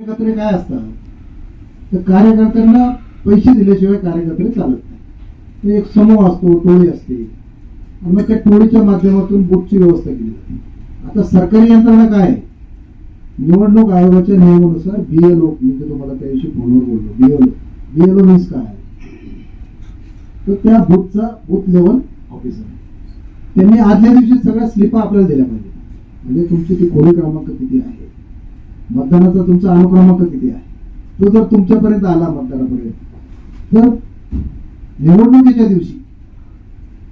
कार्यकर्ते काय असतात? तर कार्यकर्त्यांना पैसे दिल्याशिवाय कार्यकर्ते चालत नाही. एक समूह असतो टोळी असते. आणि मग त्या टोळीच्या माध्यमातून बुटची व्यवस्था केली जाते. आता सरकारी यंत्रणा काय? आहे? निवडणूक आयोगाच्या नियमानुसार बीएलओ मी तुम्हाला त्या दिवशी फोनवर बोललो. बीएलओ बीएलओ मीन्स काय? तर त्या बूथचा बूथ लेवल ऑफिसर त्यांनी आदल्या दिवशी सगळ्या स्लिपा आपल्याला दिल्या पाहिजे म्हणजे तुमची ती खोली क्रमांक किती आहे? मतदानाचा तुमचा अनुक्रमांक किती आहे? तो जर तुमच्यापर्यंत आला मतदानापर्यंत तर निवडणुकीच्या दिवशी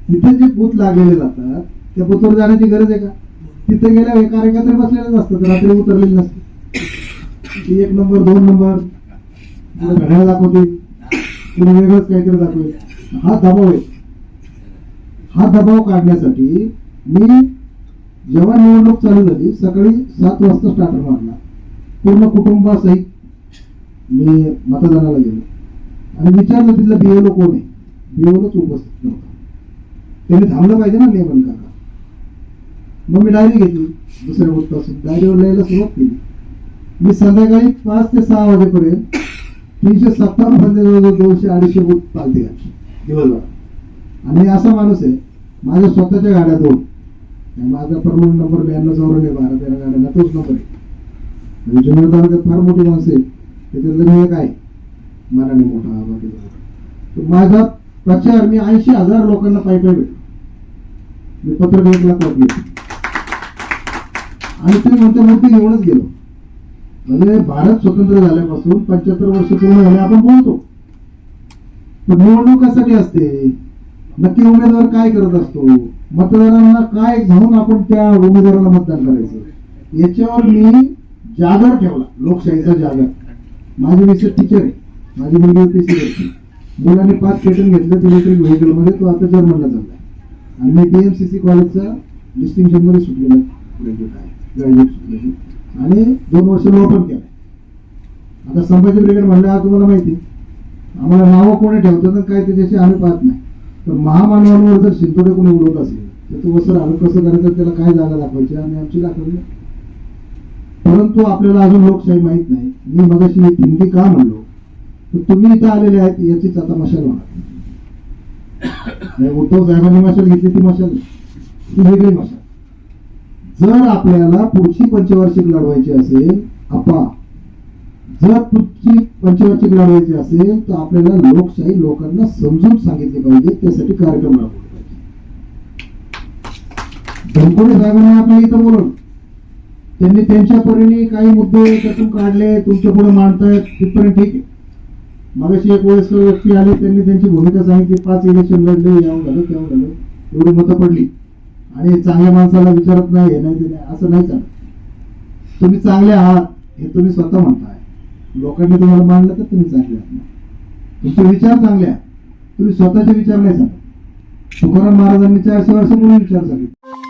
तिथे जे बूथ लागलेले जातात त्या बूथवर जाण्याची गरज आहे का? तिथे गेल्या हे कार्यकर्ते बसलेलेच असतात रात्री उतरलेले नसते एक नंबर दोन नंबर घड्याळ दाखवते पुढे वेगळंच काहीतरी दाखवेल. हा दबाव आहे. हा दबाव काढण्यासाठी मी जेव्हा निवडणूक चालू झाली सकाळी सात वाजता स्टार्टर मारला. पूर्ण कुटुंबासहित मी मतदानाला गेलो. आणि विचारलं तिथलं बिओलो कोण आहे? बिओलोच उपस्थित नव्हता. त्यांनी थांबलं पाहिजे ना लेबन काका मग मी डायरी घेतली. दुसऱ्या बूथपासून डायरीवर लिहायला सुरुवात केली. मी संध्याकाळी पाच ते सहा वाजेपर्यंत तीनशे सत्तावन्नमध्ये दोनशे अडीचशे बुक चालते घातली. दिवसभर. आणि असा माणूस आहे माझ्या स्वतःच्या गाड्या दोन. आणि माझा परमनंट नंबर ब्याण्णव चौऱ्याण्णव बारा तेरा गाड्यांना तोच नंबर आहे म्हणजे जुन्नर तालुक्यात फार मोठी माणसं आहेत त्याच्यातलं मी एक आहे. मराठी मोठा बाकी तर माझा प्रचार मी ऐंशी हजार लोकांना पायी पायी भेटलो. मी पत्रक एक आणि ते म्हणते म्हणते घेऊनच गेलो. म्हणजे भारत स्वतंत्र झाल्यापासून पंच्याहत्तर वर्ष पूर्ण झाले आपण बोलतो. पण निवडणूक कशासाठी असते. नक्की उमेदवार काय करत असतो? मतदारांना काय घेऊन आपण त्या उमेदवाराला मतदान करायचं? याच्यावर मी जागर ठेवला लोकशाहीचा जागर. माझी मिसेस टीचर आहे. माझी मुलगी होती करते मुलाने पाच पेटर्न घेतलं इलेक्ट्रिक व्हेकलमध्ये तो आता जर्मनला चालला आणि मी बीएमसीसी कॉलेजचा डिस्टिंक्शनमध्ये सुटलेला ग्रॅज्युएट आहे. ग्रॅज्युएट सुटलेली. आणि दोन वर्ष लॉ पण केलं आता संभाजी ब्रिगेड म्हणलं हा तुम्हाला माहिती आहे. आम्हाला नावं कोणी ठेवतात काय त्याच्याशी आम्ही पाहत नाही. पण महामानवांवर जर शिंतोडे कोणी उडवत असेल तर तो वसर आम्ही कसं करायचं त्याला काय जागा दाखवायची? आम्ही आमची दाखवली. परंतु आपल्याला अजून लोकशाही माहीत नाही. मी मगाशी हिंदी का म्हणलो? तर तुम्ही इथं आलेले आहेत याचीच आता मशाल म्हणा. उद्धव साहेबांनी मशाल घेतली ती मशाल ती वेगळी मशाल. जर आपल्याला पुढची पंचवार्षिक लढवायची असेल आपा जर पुढची पंचवार्षिक लढवायची असेल तर आपल्याला लोकशाही लोकांना समजून सांगितली पाहिजे त्यासाठी कार्यक्रम राबवले पाहिजे. धनकोडे साहेबांनी आपल्या इथं बोलवलं. त्यांनी त्यांच्या परीने काही मुद्दे त्यातून काढले तुमच्यापुढे मांडतायत तिथपर्यंत ठीक आहे. मगाशी एक वयस्कर व्यक्ती आले त्यांनी त्यांची भूमिका सांगितली पाच इलेक्शन लढले यावं झालं त्यावं झालं. एवढी मतं पडली. आणि चांगल्या माणसाला विचारत नाही हे नाही ते नाही असं नाही चालत. तुम्ही चांगले आहात हे तुम्ही स्वतः म्हणताय. लोकांनी तुम्हाला मांडलं तर तुम्ही चांगले आहात. तुमचे विचार चांगले आहेत. तुम्ही स्वतःचे विचार नाही सांगा तुकाराम महाराजांनी चारशे वर्षापूर्वी विचार सांगितले.